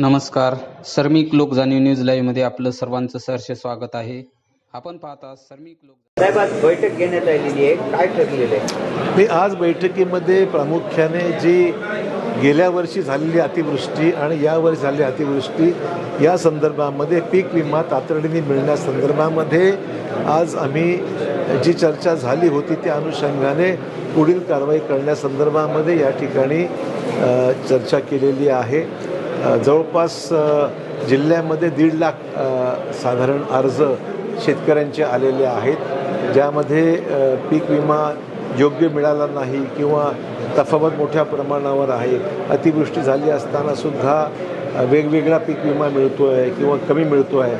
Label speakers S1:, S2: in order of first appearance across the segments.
S1: नमस्कार. सर्मिक लोक जाणीव न्यूज लाईव्हमध्ये आपलं सर्वांचं सहर्ष स्वागत आहे. आपण पाहता सर्मिक लोक
S2: साहेब आज बैठक घेण्यात आलेली आहे. काय ठरलेलं आहे?
S3: मी आज बैठकीमध्ये प्रामुख्याने जी गेल्या वर्षी झालेली अतिवृष्टी आणि यावर्षी झालेली अतिवृष्टी या संदर्भामध्ये पीक विमा तातडीने मिळण्यासंदर्भामध्ये आज आम्ही जी चर्चा झाली होती त्या अनुषंगाने पुढील कारवाई करण्यासंदर्भामध्ये या ठिकाणी चर्चा केलेली आहे. जवळपास जिल्ह्यामध्ये दीड लाख साधारण अर्ज शेतकऱ्यांचे आलेले आहेत ज्यामध्ये पीक विमा योग्य मिळाला नाही किंवा तफावत मोठ्या प्रमाणावर आहे. अतिवृष्टी झाली असतानासुद्धा वेगवेगळा पीक विमा मिळतो आहे किंवा कमी मिळतो आहे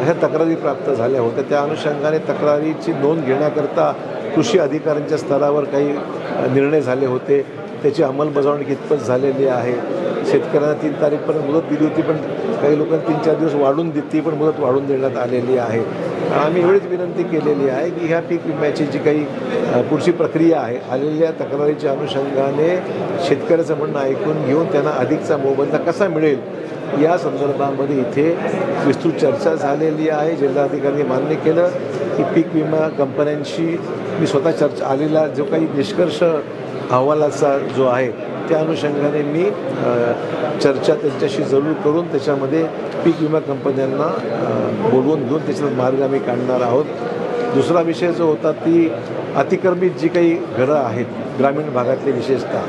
S3: अशा तक्रारी प्राप्त झाल्या होत्या. त्या अनुषंगाने तक्रारीची नोंद घेण्याकरता कृषी अधिकाऱ्यांच्या स्तरावर काही निर्णय झाले होते. त्याची अंमलबजावणी कितपत झालेली आहे? शेतकऱ्यांना तीन तारीखपर्यंत मुदत दिली होती पण काही लोकांनी तीन चार दिवस वाढून दिली ती पण मुदत वाढून देण्यात आलेली आहे. आम्ही एवढीच विनंती केलेली आहे की ह्या पीक विम्याची जी काही पुढची प्रक्रिया आहे आलेल्या तक्रारीच्या अनुषंगाने शेतकऱ्याचं म्हणणं ऐकून घेऊन त्यांना अधिकचा मोबदला कसा मिळेल या संदर्भामध्ये इथे विस्तृत चर्चा झालेली आहे. जिल्हाधिकारी मान्य केलं की पीक विमा कंपन्यांशी मी स्वतः चर्चा आलेला जो काही निष्कर्ष अहवालाचा जो आहे त्या अनुषंगाने मी चर्चा त्यांच्याशी जरूर करून त्याच्यामध्ये पीक विमा कंपन्यांना बोलवून घेऊन त्याच्यात मार्ग आम्ही काढणार आहोत. दुसरा विषय जो होता ती अतिक्रमित जी काही घरं आहेत ग्रामीण भागातले विशेषतः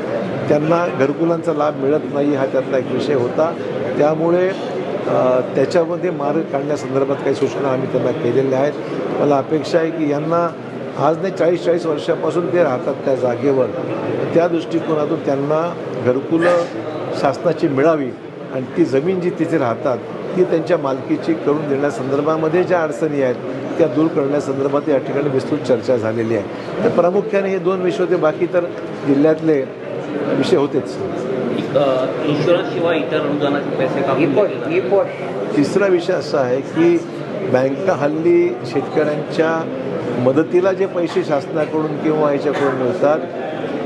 S3: त्यांना घरकुलांचा लाभ मिळत नाही हा त्यातला एक विषय होता. त्यामुळे त्याच्यामध्ये मार्ग काढण्यासंदर्भात काही सूचना आम्ही त्यांना केलेल्या आहेत. मला अपेक्षा आहे की यांना आज नाही चाळीस चाळीस वर्षापासून ते राहतात त्या जागेवर. त्या दृष्टिकोनातून त्यांना घरकुलं शासनाची मिळावी आणि ती जमीन जी तिथे राहतात ती त्यांच्या मालकीची करून देण्यासंदर्भामध्ये ज्या अडचणी आहेत त्या दूर करण्यासंदर्भात या ठिकाणी विस्तृत चर्चा झालेली आहे. तर प्रामुख्याने हे दोन विषय होते बाकी तर जिल्ह्यातले विषय होतेच. तिसरा विषय असा आहे की बँका हल्ली शेतकऱ्यांच्या मदतीला जे पैसे शासनाकडून किंवा ह्याच्याकडून मिळतात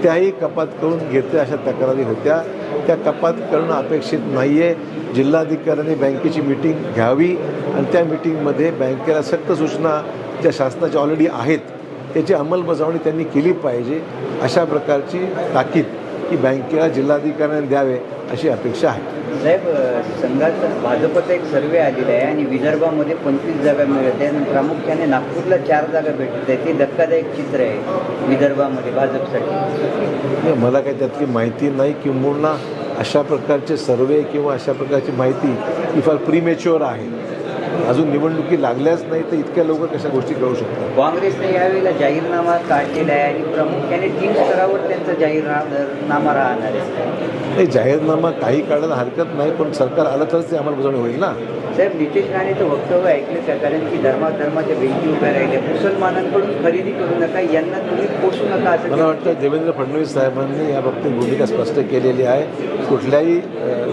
S3: त्याही कपात करून घेते अशा तक्रारी होत्या. त्या कपात करणं अपेक्षित नाही आहे जिल्हाधिकाऱ्यांनी बँकेची मिटिंग घ्यावी आणि त्या मिटिंगमध्ये बँकेला सक्त सूचना ज्या शासनाच्या ऑलरेडी आहेत त्याची अंमलबजावणी त्यांनी केली पाहिजे अशा प्रकारची ताकीद की बँकेला जिल्हाधिकाऱ्यांनी द्यावे. अशी अपेक्षा आहे.
S2: साहेब अ, संघाचा भाजपचा एक सर्वे आलेला आहे आणि विदर्भामध्ये पंचवीस जागा मिळत आहे आणि प्रामुख्याने नागपूरला चार जागा भेटत आहे ते धक्कादायक चित्र आहे विदर्भामध्ये भाजपसाठी.
S3: मला काही त्यातली माहिती नाही किंबहुना अशा प्रकारचे सर्वे किंवा अशा प्रकारची माहिती ही फार प्रीमेच्युअर आहे. अजून निवडणुकी लागल्याच नाही तर इतक्या लवकर कशा गोष्टी कळू शकतात?
S2: काँग्रेसने यावेळेला जाहीरनामा काढलेला आहे आणि प्रामुख्याने तीन स्तरावर त्यांचा जाहीरनामा राहणार आहे.
S3: नाही जाहीरनामा काही काढायला हरकत नाही पण सरकार आलं तरच ते अंमलबजावणी होईल ना?
S2: साहेब नितेश राणेचं वक्तव्य ऐकलं का? कारण की धर्माधर्माच्या भिंती उभ्या राहिल्या. मुसलमानांकडून खरेदी करू नका यांना तुम्ही पोसू नका असं
S3: मला वाटतं देवेंद्र फडणवीस साहेबांनी या बाबतीत भूमिका स्पष्ट केलेली आहे. कुठल्याही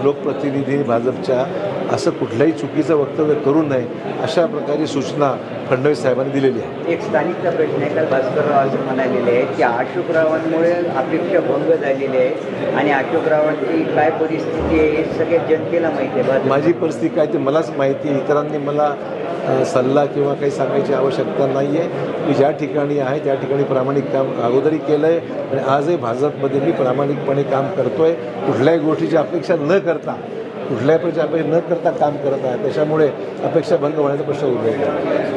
S3: लोकप्रतिनिधी भाजपच्या असं कुठल्याही चुकीचं वक्तव्य करू नये अशा प्रकारची सूचना फडणवीस साहेबांनी दिलेली आहे.
S2: एक स्थानिकचा प्रश्न आहे काल भास्करराव असं म्हणालेले आहे की अशोकरावांमुळे अपेक्षा भंग झालेली आहे. आणि अशोकरावांची काय परिस्थिती आहे हे सगळ्या जनतेला माहिती आहे
S3: माझी परिस्थिती काय ते मलाच माहिती आहे. इतरांनी मला सल्ला किंवा काही सांगायची आवश्यकता नाही आहे मी ज्या ठिकाणी आहे त्या ठिकाणी प्रामाणिक काम अगोदरही केलं आहे आणि आजही भाजपमध्ये मी प्रामाणिकपणे काम करतो आहे कुठल्याही गोष्टीची अपेक्षा न करता कुठल्याही प्रकारची अपेक्षा न करता काम करत आहे. त्याच्यामुळे अपेक्षा भंग होण्याचा प्रश्न उद्भवतो.